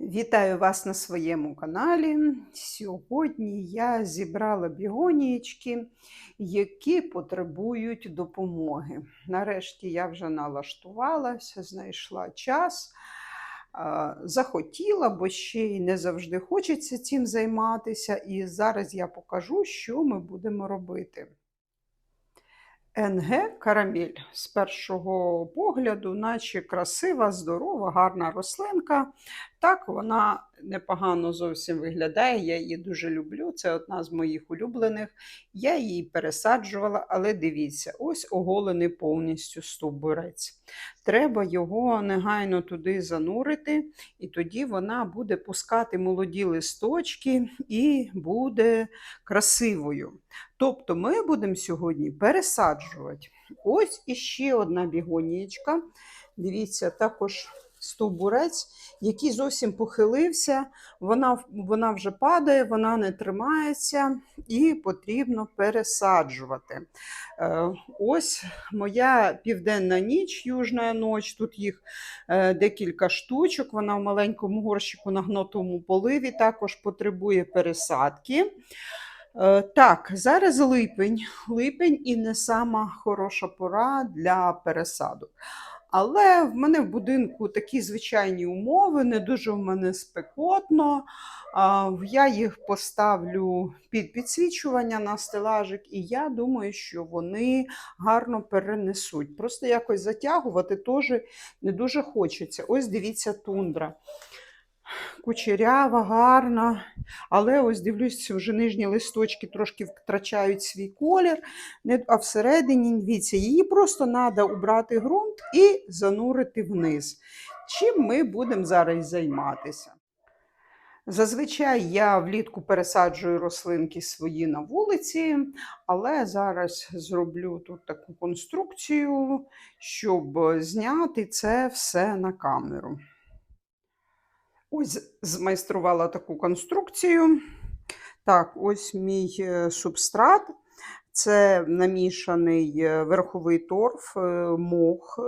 Вітаю вас на своєму каналі. Сьогодні я зібрала бігонієчки, які потребують допомоги. Нарешті я вже налаштувалася, знайшла час, захотіла, бо ще й не завжди хочеться цим займатися. І зараз я покажу, що ми будемо робити. НГ карамель з першого погляду, наче красива, здорова, гарна рослинка. Так, вона непогано зовсім виглядає. Я її дуже люблю. Це одна з моїх улюблених. Я її пересаджувала, але дивіться, ось оголений повністю стовбурець. Треба його негайно туди занурити, і тоді вона буде пускати молоді листочки і буде красивою. Тобто ми будемо сьогодні пересаджувати. Ось іще одна бігонієчка. Дивіться, також стовбурець, який зовсім похилився, вона, вона вже падає, вона не тримається і потрібно пересаджувати. Е, ось моя південна ніч, южна ніч, тут їх е, декілька штучок, вона в маленькому горщику на гнотому поливі, також потребує пересадки. Е, Так, зараз липень. Липень і не сама хороша пора для пересадок. Але в мене в будинку такі звичайні умови, не дуже в мене спекотно. Я їх поставлю під підсвічування на стелажик, і я думаю, що вони гарно перенесуть. Просто якось затягувати теж не дуже хочеться. Ось дивіться, тундра. Кучерява, гарна. Але ось дивлюся, вже нижні листочки трошки втрачають свій колір, а всередині, дивіться, її просто треба убрати ґрунт і занурити вниз. Чим ми будемо зараз займатися? Зазвичай я влітку пересаджую рослинки свої на вулиці, але зараз зроблю тут таку конструкцію, щоб зняти це все на камеру. Ось змайструвала таку конструкцію. Так, ось мій е, субстрат. Це намішаний е, верховий торф, е, мох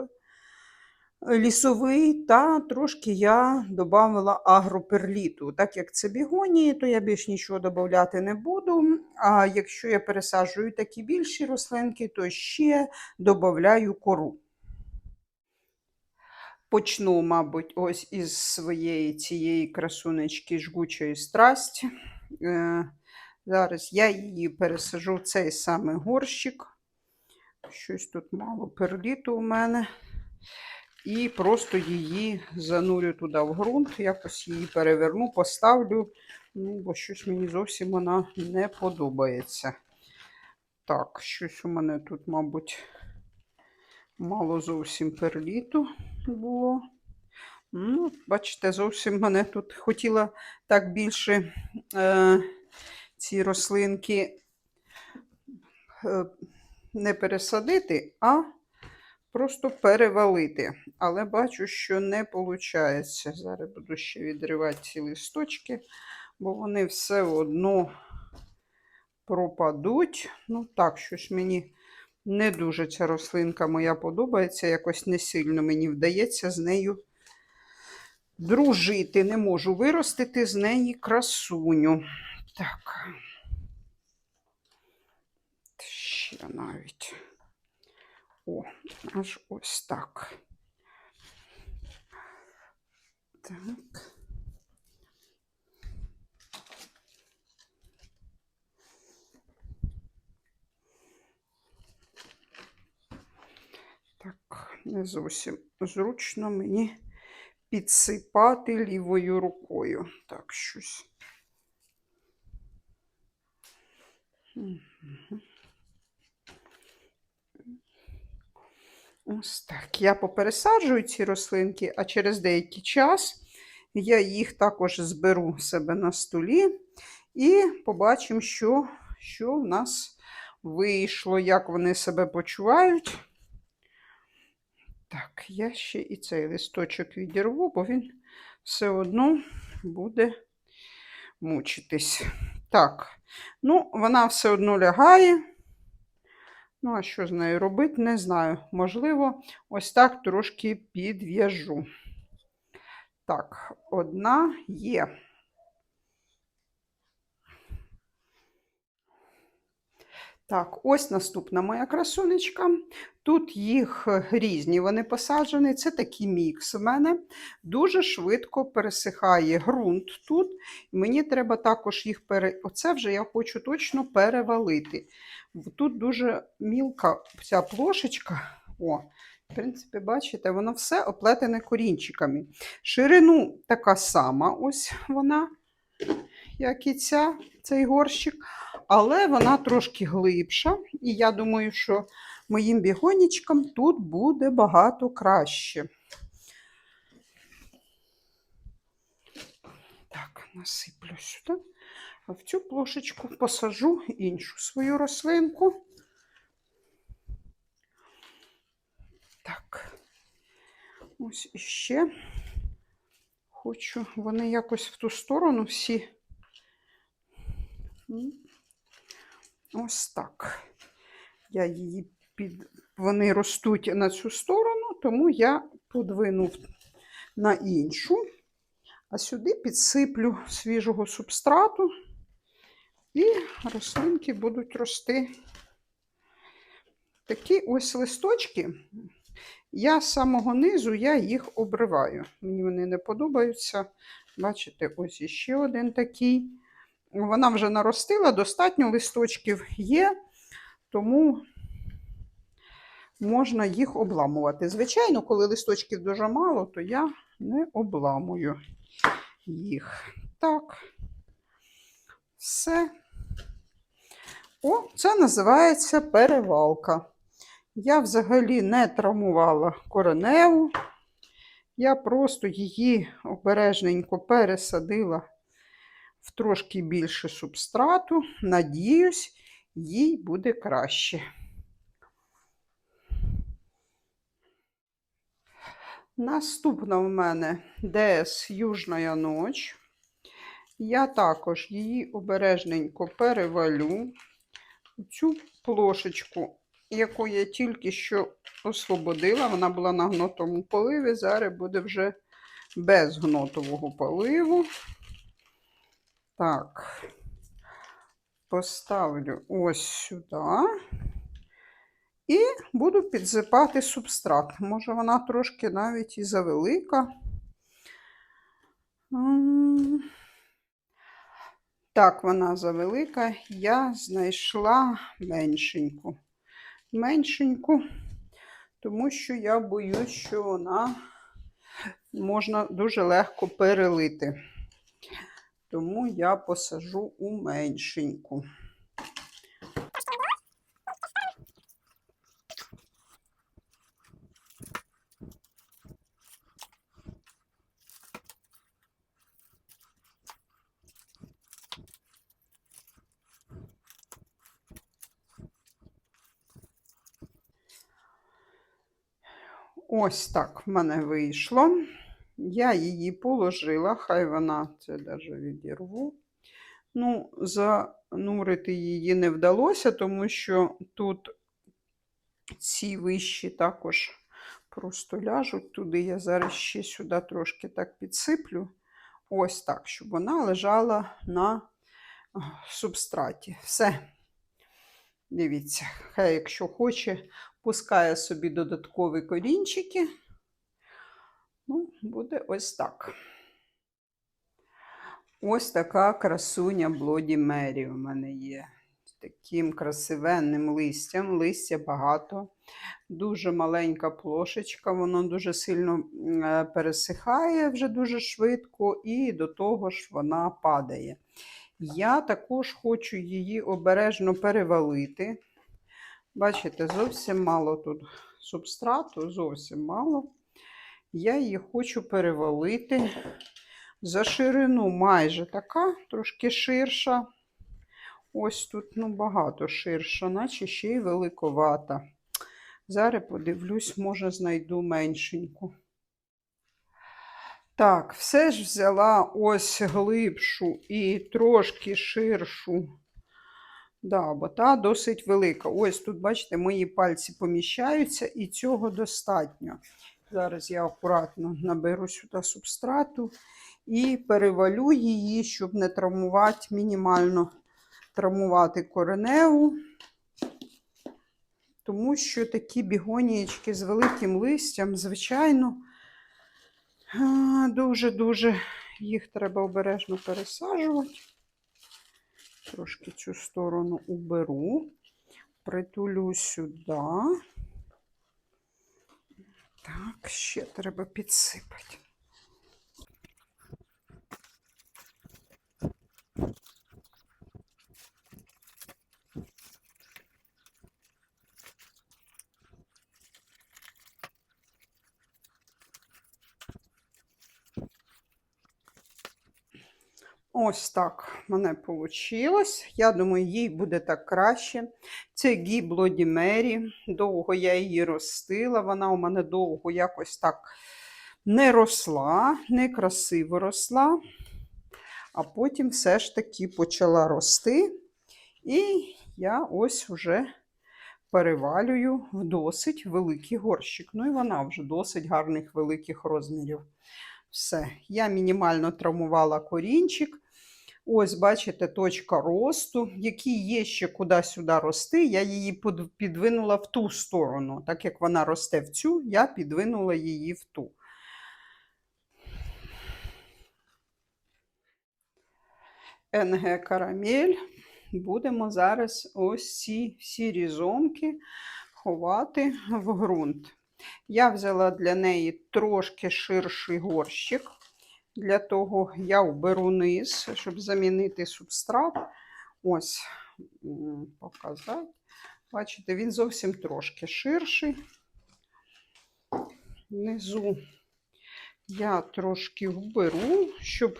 лісовий, та трошки я додала агроперліту. Так як це бігонії, то я більш нічого додати не буду. А якщо я пересаджую такі більші рослинки, то ще додаю кору. Почну, мабуть, ось із своєї цієї красунечки жгучої страсті. Е, зараз я її пересажу в цей самий горщик. Щось тут мало перліту у мене. І просто її занурю туди в ґрунт, якось її переверну, поставлю, ну, бо щось мені зовсім вона не подобається. Так, щось у мене тут, мабуть, мало зовсім перліту було. Ну, бачите, зовсім мене тут хотіла так більше е, ці рослинки е, не пересадити, а просто перевалити. Але бачу, що не виходить. Зараз буду ще відривати ці листочки, бо вони все одно пропадуть. Ну, так, щось мені не дуже ця рослинка моя подобається, якось не сильно мені вдається з нею дружити. Не можу виростити з неї красуню. Так. Ще навіть. О, аж ось так. Так. Так, не зовсім зручно мені підсипати лівою рукою. Так, щось. Ось так. Я попересаджую ці рослинки, а через деякий час я їх також зберу себе на столі і побачимо, що, що в нас вийшло, як вони себе почувають. Так, я ще і цей листочок відірву, бо він все одно буде мучитись. Так, ну, вона все одно лягає. Ну, а що з нею робити, не знаю. Можливо, ось так трошки підв'яжу. Так, одна є. Так, ось наступна моя красунечка. Тут їх е, різні, вони посаджені. Це такий мікс в мене. Дуже швидко пересихає ґрунт тут. Мені треба також їх пере... Оце вже я хочу точно перевалити. Тут дуже мілка ця плошечка. О, в принципі, бачите, воно все оплетене корінчиками. Ширину така сама, ось вона, як і ця, цей горщик, але вона трошки глибша. І я думаю, що моїм бігонічкам тут буде багато краще. Так, насиплю сюди. А в цю плошечку посажу іншу свою рослинку. Так, ось іще хочу, вони якось в ту сторону всі. Ось так. Я її під... Вони ростуть на цю сторону, тому я подвину на іншу, а сюди підсиплю свіжого субстрату, і рослинки будуть рости. Такі ось листочки. Я з самого низу я їх обриваю. Мені вони не подобаються. Бачите, ось іще один такий. Вона вже наростила, достатньо листочків є, тому можна їх обламувати. Звичайно, коли листочків дуже мало, то я не обламую їх. Так, все. О, це називається перевалка. Я взагалі не травмувала кореневу. Я просто її обережненько пересадила в трошки більше субстрату. Надіюсь, їй буде краще. Наступна в мене ДС Южна ніч. Я також її обережненько перевалю. Цю плошечку, яку я тільки що освободила, вона була на гнотовому поливі, зараз буде вже без гнотового поливу. Так, поставлю ось сюди і буду підсипати субстрат. Може, вона трошки навіть і завелика. Так, вона завелика. Я знайшла меншеньку. Меншеньку, тому що я боюсь, що вона можна дуже легко перелити. Тому я посажу у меншеньку. Ось так в мене вийшло. Я її положила, хай вона це даже відірву. Ну, занурити її не вдалося, тому що тут ці вищі також просто ляжуть туди. Я зараз ще сюди трошки так підсиплю. Ось так, щоб вона лежала на субстраті. Все. Дивіться, хай, якщо хоче, пускає собі додаткові корінчики. Ну, буде ось так. Ось така красуня Bloody Mary у мене є. З таким красивенним листям. Листя багато, дуже маленька плошечка, воно дуже сильно е, пересихає вже дуже швидко, і до того ж вона падає. Я також хочу її обережно перевалити. Бачите, зовсім мало тут субстрату, зовсім мало. Я її хочу перевалити. За ширину майже така, трошки ширша. Ось тут ну, багато ширша, наче ще й великовата. Зараз подивлюсь, може, знайду меншеньку. Так, все ж взяла ось глибшу і трошки ширшу. Да, бо та досить велика. Ось тут, бачите, мої пальці поміщаються, і цього достатньо. Зараз я акуратно наберу сюди субстрату і перевалю її, щоб не травмувати, мінімально травмувати кореневу. Тому що такі бігонієчки з великим листям, звичайно, дуже-дуже їх треба обережно пересаджувати. Трошки цю сторону уберу, притулю сюди. Так, ще треба підсипати. Ось так в мене вийшло. Я думаю, їй буде так краще. Це гіблоді Мері. Довго я її ростила. Вона у мене довго якось так не росла, не красиво росла. А потім все ж таки почала рости. І я ось вже перевалюю в досить великий горщик. Ну і вона вже досить гарних великих розмірів. Все, я мінімально травмувала корінчик. Ось, бачите, точка росту, який є ще куди-сюди рости. Я її підвинула в ту сторону. Так як вона росте в цю, я підвинула її в ту. НГ Карамель. Будемо зараз ось ці всі різомки ховати в ґрунт. Я взяла для неї трошки ширший горщик. Для того я уберу низ, щоб замінити субстрат. Ось, показати. Бачите, він зовсім трошки ширший. Внизу я трошки вберу, щоб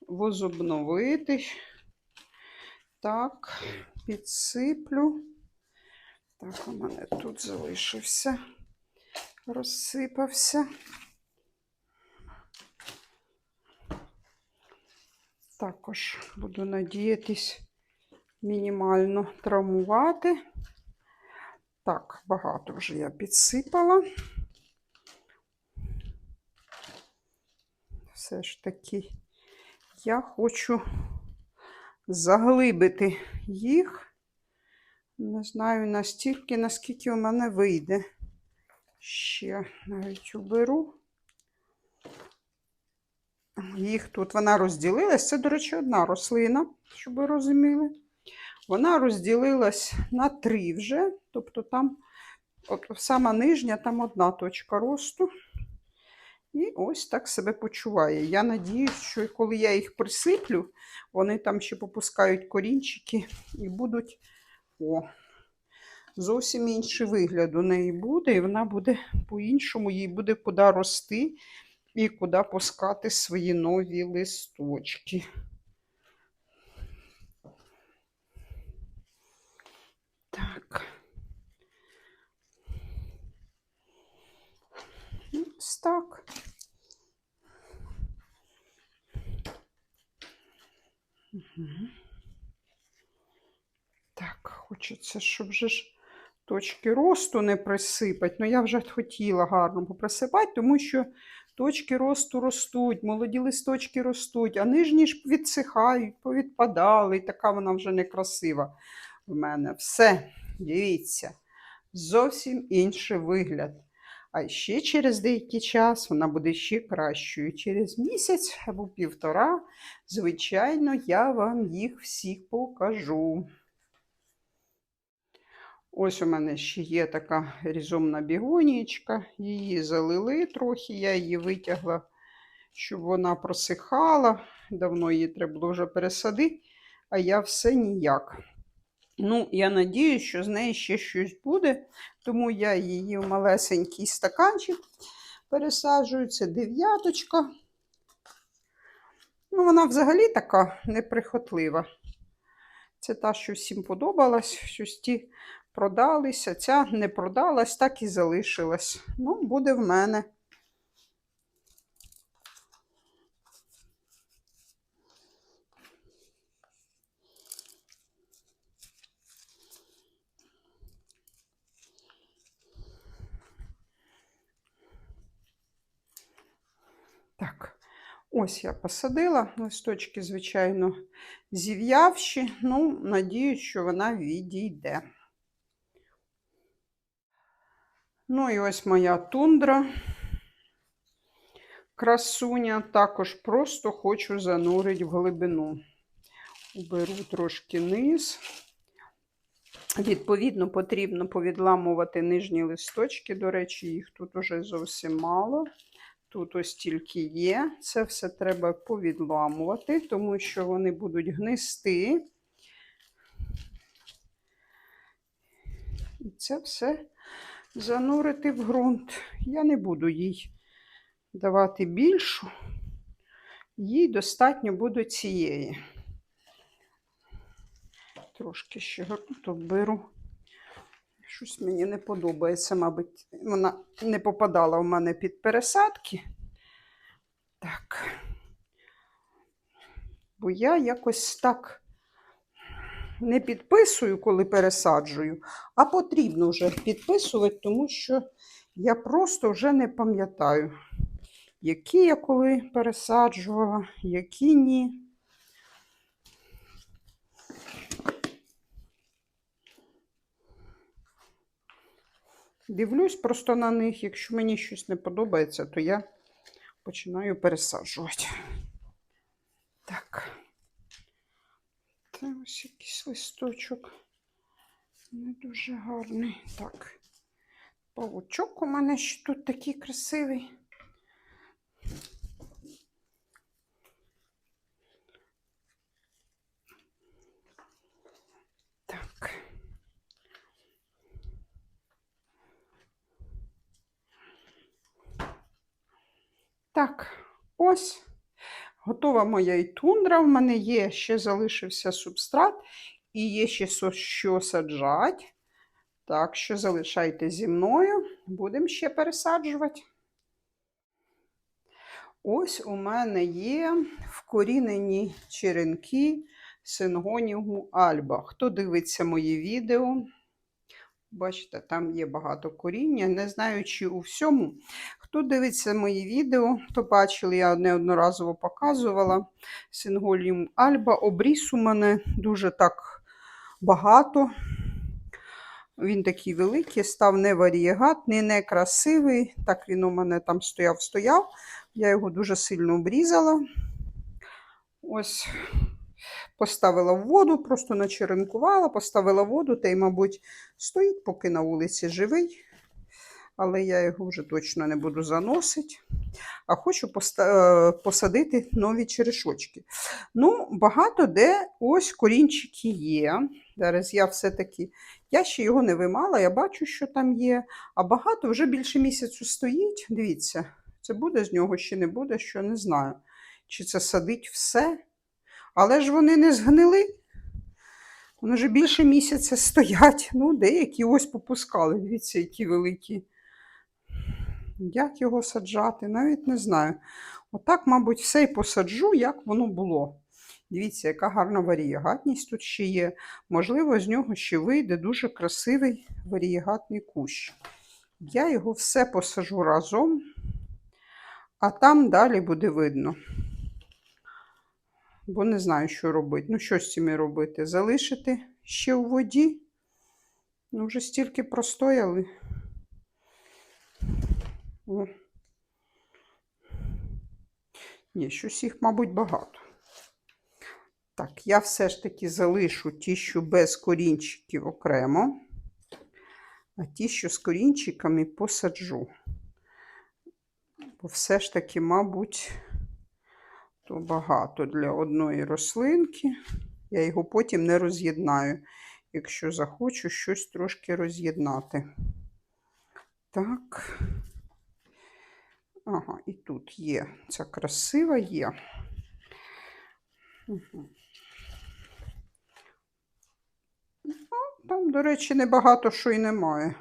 возобновити. Так, підсиплю. Так, у мене тут залишився, розсипався. Також буду надіятись мінімально травмувати. Так, багато вже я підсипала. Все ж таки я хочу заглибити їх. Не знаю настільки, наскільки у мене вийде. Ще навіть уберу. Їх тут вона розділилась. Це, до речі, одна рослина, щоб ви розуміли. Вона розділилась на три вже. Тобто там, от сама нижня, там одна точка росту. І ось так себе почуває. Я надіюсь, що коли я їх присиплю, вони там ще попускають корінчики і будуть о, зовсім інший вигляд у неї буде, і вона буде по-іншому, їй буде куди рости і куди пускати свої нові листочки. Так. Ось так. Так, хочеться, щоб же ж точки росту не присипати. Ну, я вже хотіла гарно поприсипати, тому що точки росту ростуть, молоді листочки ростуть, а нижні ж відсихають, повідпадали. І така вона вже некрасива в мене. Все, дивіться, зовсім інший вигляд. А ще через деякий час вона буде ще кращою. Через місяць або півтора, звичайно, я вам їх всіх покажу. Ось у мене ще є така різомна бігонієчка. Її залили трохи, я її витягла, щоб вона просихала. Давно її треба було вже пересадити, а я все ніяк. Ну, я надію, що з неї ще щось буде, тому я її в малесенький стаканчик пересаджую. Це дев'яточка. Ну, вона взагалі така неприхотлива. Це та, що всім подобалась, щось ті продалися, ця не продалась, так і залишилась. Ну, буде в мене. Так, ось я посадила листочки, звичайно, зів'явші, ну, надіюсь, що вона відійде. Ну і ось моя тундра. Красуня. Також просто хочу занурити в глибину. Уберу трошки низ. Відповідно, потрібно повідламувати нижні листочки. До речі, їх тут уже зовсім мало. Тут ось тільки є. Це все треба повідламувати, тому що вони будуть гнисти. І це все занурити в ґрунт. Я не буду їй давати більшу, їй достатньо буде цієї. Трошки ще ґрунту беру. Щось мені не подобається, мабуть, вона не попадала в мене під пересадки. Так. Бо я якось так не підписую, коли пересаджую, а потрібно вже підписувати, тому що я просто вже не пам'ятаю, які я коли пересаджувала, які ні. Дивлюсь просто на них. Якщо мені щось не подобається, то я починаю пересаджувати. Так. Це ось якийсь листочок. Не дуже гарний. Так. Павучок у мене ще тут такий красивий. Так. Так, ось готова моя і тундра. В мене є, ще залишився субстрат, і є ще що саджати. Так що залишайте зі мною, будемо ще пересаджувати. Ось у мене є вкорінені черенки сингонігу Альба. Хто дивиться мої відео, бачите, там є багато коріння. Не знаю, чи у всьому. Хто дивиться мої відео, то бачили, я неодноразово показувала синголіум Альба. Обріс у мене дуже так багато. Він такий великий, став не варієгатний, не красивий. Так він у мене там стояв-стояв. Я його дуже сильно обрізала. Ось поставила в воду, просто начеренкувала, поставила воду, та й, мабуть, стоїть, поки на вулиці живий. Але я його вже точно не буду заносити. А хочу е, посадити нові черешочки. Ну, багато де ось корінчики є. Зараз я все-таки, я ще його не вимала, я бачу, що там є. А багато вже більше місяцю стоїть. Дивіться, це буде з нього чи не буде, що не знаю. Чи це садить все. Але ж вони не згнили. Вони вже більше місяця стоять. Ну, деякі ось попускали. Дивіться, які великі. Як його саджати, навіть не знаю. Отак, мабуть, все і посаджу, як воно було. Дивіться, яка гарна варієгатність тут ще є. Можливо, з нього ще вийде дуже красивий варієгатний кущ. Я його все посажу разом, а там далі буде видно. Бо не знаю, що робити. Ну, що з цими робити? Залишити ще у воді? Ну, вже стільки простояли. О. Ні, щось їх, мабуть, багато. Так, я все ж таки залишу ті, що без корінчиків окремо, а ті, що з корінчиками, посаджу. Бо все ж таки, мабуть, то багато для одної рослинки. Я його потім не роз'єднаю, якщо захочу щось трошки роз'єднати. Так. Ага, і тут є. Ця красива є. Угу. Там, до речі, небагато що і немає.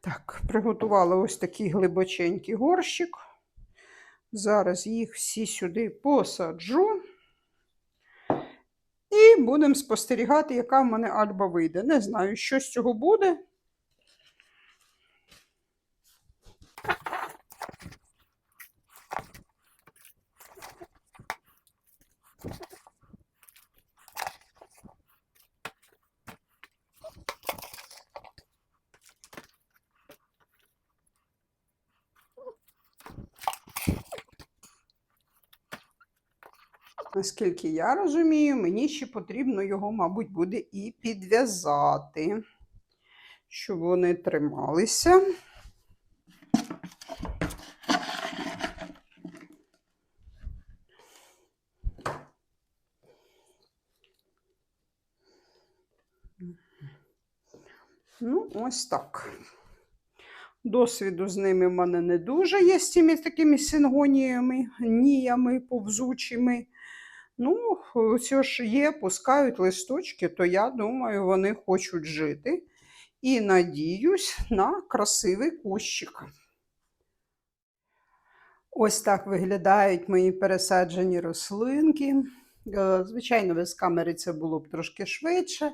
Так, приготувала ось такий глибоченький горщик. Зараз їх всі сюди посаджу. І будемо спостерігати, яка в мене альба вийде. Не знаю, що з цього буде. Наскільки я розумію, мені ще потрібно його, мабуть, буде і підв'язати, щоб вони трималися. Ну, ось так. Досвіду з ними в мене не дуже є з цими такими сингоніями, ніями повзучими. Ну, все ж є, пускають листочки, то я думаю, вони хочуть жити. І надіюсь на красивий кущик. Ось так виглядають мої пересаджені рослинки. Е, Звичайно, без камери це було б трошки швидше.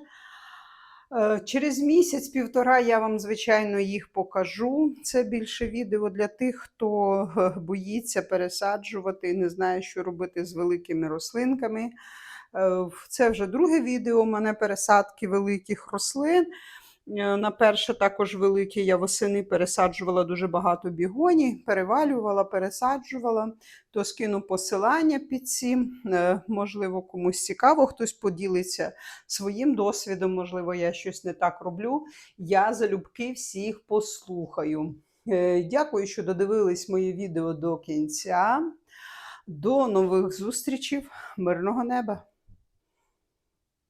Е, Через місяць-півтора я вам, звичайно, їх покажу. Це більше відео для тих, хто е, боїться пересаджувати і не знає, що робити з великими рослинками. Е, Це вже друге відео у мене пересадки великих рослин. Е, На перше також велике я восени пересаджувала дуже багато бігоні, перевалювала, пересаджувала, то скину посилання під цим. Е, Можливо, комусь цікаво, хтось поділиться своїм досвідом, можливо, я щось не так роблю. Я залюбки всіх послухаю. Е, Дякую, що додивились моє відео до кінця. До нових зустрічей, мирного неба!